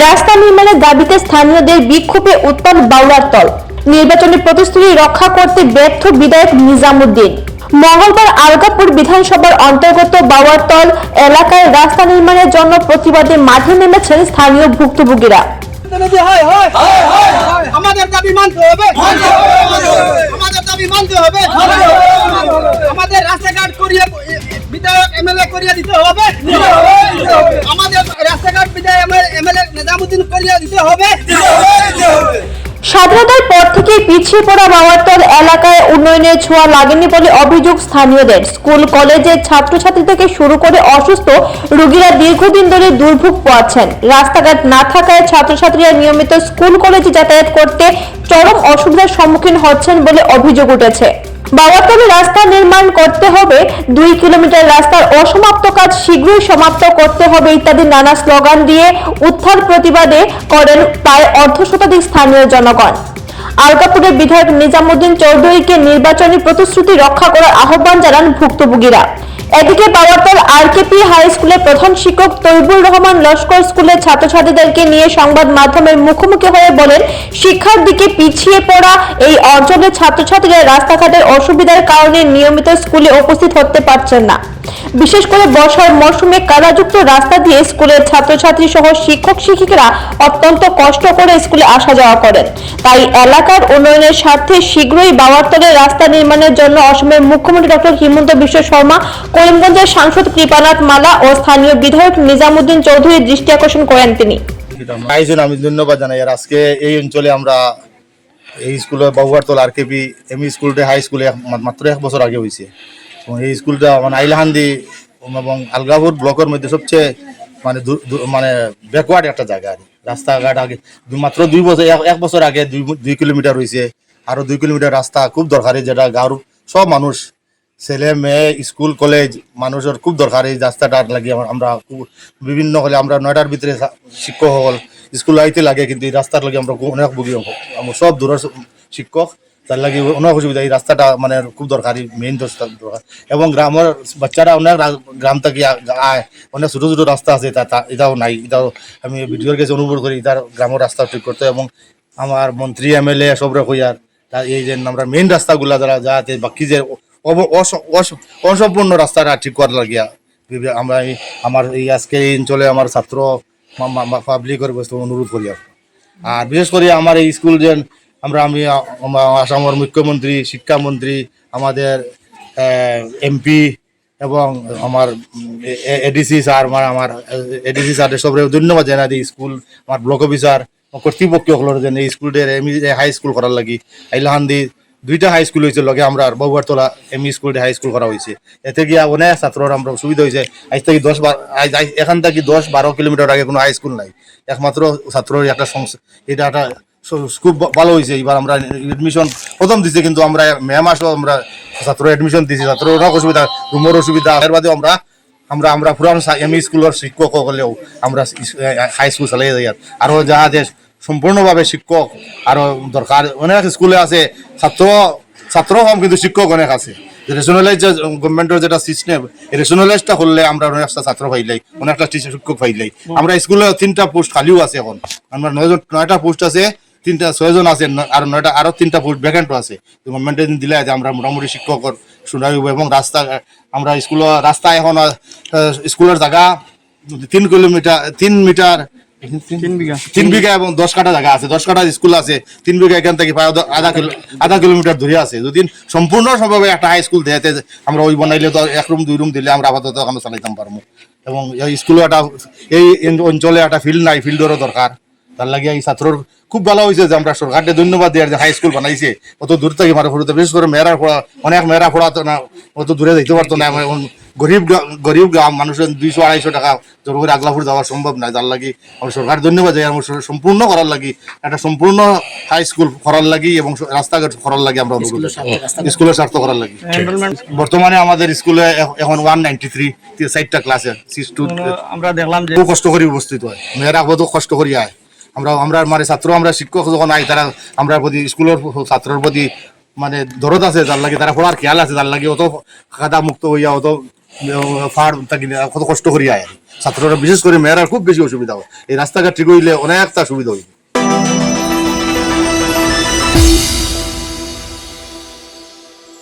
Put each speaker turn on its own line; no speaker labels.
রাস্তা নির্মাণের দাবিতে স্থানীয়দের বিক্ষোভে উত্তাল বাউলার তল নির্বাচনী প্রতিশ্রুতি রক্ষা করতে ব্যর্থ বিধায়ক নিজামুদ্দিন। মঙ্গলবার আলগাপুর বিধানসভার অন্তর্গত বাওয়ারতল এলাকায় রাস্তা নির্মাণের জন্য প্রতিবাদে মাঠে নেমেছেন স্থানীয় ভুক্তভোগীরা।
আমাদের দাবি মানতে হবে। আমাদের দাবি মানতে হবে। আমাদের রাস্তাঘাট করিয়ে বিধায়ক এমএলএ করিয়ে দিতে হবে। দিতে হবে।
স্বাধীনতার পর থেকে পিছিয়ে পড়া বাওয়ারতল এলাকায় উন্নয়নের ছোঁয়া লাগেনি বলে অভিযোগ স্থানীয়দের। স্কুল কলেজের ছাত্রছাত্রী থেকে শুরু করে অসুস্থ রোগীরা দীর্ঘদিন ধরে দুর্ভোগ পোয়াচ্ছেন। রাস্তাঘাট না থাকায় ছাত্রছাত্রীরা নিয়মিত স্কুল কলেজে যাতায়াত করতে চরম অসুবিধার সম্মুখীন হচ্ছেন বলে অভিযোগ উঠেছে। বাওয়ারতলে রাস্তা নির্মাণ করতে হবে। দুই কিলোমিটার রাস্তার অসমাপ্ত কাজ শীঘ্রই সমাপ্ত করতে হবে ইত্যাদি নানা স্লোগান দিয়ে উত্থান প্রতিবাদে করেন প্রায় অর্ধ শতাধিক স্থানীয় জনগণ। আলকাপুরের বিধায়ক নিজামুদ্দিন চৌধুরীকে নির্বাচনী প্রতিশ্রুতি রক্ষা করার আহ্বান জানান ভুক্তভোগীরা। এদিকে পাওয়ারতল আরকেপি হাই স্কুলের প্রধান শিক্ষক তৈবুল রহমান লস্কর স্কুলের ছাত্রছাত্রীদেরকে নিয়ে সংবাদ মাধ্যমের মুখোমুখি হয়ে বলেন, শিক্ষার দিকে পিছিয়ে পড়া এই অঞ্চলের ছাত্রছাত্রীরা রাস্তাঘাটের অসুবিধার কারণে নিয়মিত স্কুলে উপস্থিত হতে পারছেন না। বিশেষ করে বর্ষার মরশুমে কাদাযুক্ত রাস্তা দিয়ে স্কুলের ছাত্রছাত্রী সহ শিক্ষক শিক্ষিকারা অত্যন্ত কষ্ট করে স্কুলে আসা যাওয়া করেন। তাই এলাকার উন্নয়নের স্বার্থে শীঘ্রই বাওয়ারতলে রাস্তা নির্মাণের জন্য অসমের মুখ্যমন্ত্রী ডক্টর হিমন্ত বিশ্ব শর্মা, করিমগঞ্জের সাংসদ কৃপানাথ মালা ও স্থানীয় বিধায়ক নিজামুদ্দিন চৌধুরীর দৃষ্টি আকর্ষণ করেন তিনি।
আমি ধন্যবাদ জানাই। আর আজকে এই অঞ্চলে আমরা এই স্কুলে বাবুয়ারতল আর কেপি এমই স্কুলটা হাই স্কুলে মাত্র এক বছর আগে হয়েছে। এই স্কুলটা মানে আইলাহান্দি এবং আলগাপুর ব্লকের মধ্যে সবচেয়ে মানে মানে ব্যাকওয়ার্ড একটা জায়গা আর। রাস্তাঘাট আগে মাত্র দুই বছর এক- বছর আগে দুই দুই কিলোমিটার হয়েছে আরও দুই কিলোমিটার রাস্তা খুব দরকারি, যেটা গাঁর সব মানুষ, ছেলে, মেয়ে, স্কুল, কলেজ মানুষের খুব দরকার। এই রাস্তাটার লাগে আমরা বিভিন্ন হলে আমরা নয়টার ভিতরে শিক্ষক হল, স্কুল আইতে লাগে, কিন্তু এই রাস্তার লাগে আমরা অনেক ভুগি সব দূরের শিক্ষক তার লাগে অনেক অসুবিধা। এই রাস্তাটা মানে খুব দরকারি মেইন দরকার। এবং গ্রামের বাচ্চারা অনেক গ্রাম থেকে আয়। অনেক ছোটো ছোটো রাস্তা আছে এটাও নাই। এটাও আমি ভিডিওর কাছে অনুভব করি এটার গ্রামের রাস্তা ঠিক করতে। এবং আমার মন্ত্রী, এমএলএ সবরে কইয়ার তা এই যে আমরা মেইন রাস্তাগুলা যারা যাতে বাকি যে অসম্পূর্ণ রাস্তাটা ঠিক করার লাগিয়া আমরা আমার এই আজকে এই অঞ্চলে আমার ছাত্র পাবলিকের অনুরোধ করি আর। আর বিশেষ করে আমার এই স্কুল যে আমরা, আমি আসামের মুখ্যমন্ত্রী, শিক্ষামন্ত্রী, আমাদের এমপি এবং আমার এডিসি স্যার আমার আমার এডিসি স্যার সবরে ধন্যবাদ জানাই দিই, স্কুল, আমার ব্লক অফিসার কর্তৃপক্ষসকলের এই স্কুলটার এম হাই স্কুল করার লাগি। আইলাহান্দি, দুইটা হাই স্কুল হয়েছে লগে, আমরা Babuartala M E school high school করা হয়েছে। এতে গিয়া অনেক ছাত্রর আমরা সুবিধা হয়েছে। আজ থেকে দশ বার এখান থেকে দশ বারো কিলোমিটার আগে কোনো হাই স্কুল নাই। একমাত্র ছাত্রর একটা সংস্থা এটা একটা খুব ভালো হয়েছে। এবার আমরা এডমিশন প্রথম দিছে কিন্তু আমরা মে মাসও আমরা ছাত্র এডমিশন দিছি। ছাত্র অনেক অসুবিধা রুমের অসুবিধা। এর বাদেও আমরা আমরা আমরা পুরান এম স্কুলের শিক্ষক হলেও আমরা হাই স্কুল চালাই যাই আর। আরও যাহা যে সম্পূর্ণভাবে শিক্ষক আরও দরকার। অনেক স্কুলে আছে ছাত্র ছাত্র কম কিন্তু শিক্ষক অনেক আছে। রেশনালাইজ যে গভর্নমেন্টের যেটা সিস্টেম রেশনালাইজটা করলে আমরা অনেকটা ছাত্র পাইলাই অনেকটা টিচার শিক্ষক পাইলাই আমরা স্কুলে তিনটা পোস্ট খালিও আছে এখন। আমরা নয়জন নয়টা পোস্ট আছে তিনটা ছয়জন আছে আর নয়টা আরও তিনটা পোস্ট ভ্যাকেন্টও আছে। গভর্নমেন্টে দিলে যে আমরা মোটামুটি শিক্ষকর শুনাই এবং রাস্তা আমরা স্কুলের রাস্তা এখন স্কুলের জায়গা তিন কিলোমিটার তিন মিটার তিন বিঘা। এবং দশ কাঠা জায়গা আছে দশ কাঠা স্কুল আছে তিন বিঘা এখান থেকে প্রায় আধা কিলো আধা কিলোমিটার দূরে আছে। যদি সম্পূর্ণ সম্ভবে একটা হাই স্কুল দেয়াতে আমরা ওই বানাইলে তো এক রুম দুই রুম দিলে আমরা আপাতত আমরা চালাইতাম পারব এবং এই স্কুলে একটা এই অঞ্চলে একটা ফিল্ড নাই ফিল্ডেরও দরকার তার লাগে এই ছাত্রর খুব ভালো হয়েছে যে আমরা সরকারকে ধন্যবাদ দেওয়ার যে হাই স্কুল বানাইছে। অত দূর থেকে মারা পড়তে বিশেষ করে মেয়েরা পড়া অনেক মেয়েরা পড়াতো না অত দূরে যাইতে পারতো না গরিব গরিব গ্রাম মানুষের দুইশো আড়াইশো টাকা জোর করে আগলাপুর যাওয়া সম্ভব না যার লাগি আমরা সরকার ধন্যবাদ আমরা সম্পূর্ণ করার লাগি একটা সম্পূর্ণ হাই স্কুল করার লাগি এবং রাস্তাঘাট করার লাগি আমরা অনুরোধ। স্কুলের স্বার্থ করার লাগি। বর্তমানে আমাদের স্কুলে এখন ওয়ান নাইনটি থ্রি চারটা ক্লাসে সিক্স টু
আমরা দেখলাম যে
খুব কষ্ট করে উপস্থিত হয়। মেয়েরা কত কষ্ট করি আয় আমরা আমরা মানে ছাত্র, আমরা শিক্ষক যখন আই তারা আমরা প্রতি স্কুলের ছাত্রের প্রতি মানে দরদ আছে যার লাগে তারা পড়ার খেয়াল আছে যার লাগে অত খাদা মুক্ত হইয়া অত ফাড় থাকি কত কষ্ট করিয়া ছাত্ররা বিশেষ করে মেয়েরা খুব বেশি অসুবিধা হয়। এই রাস্তাঘাট ঠিক হইলে অনেকটা সুবিধা হইবে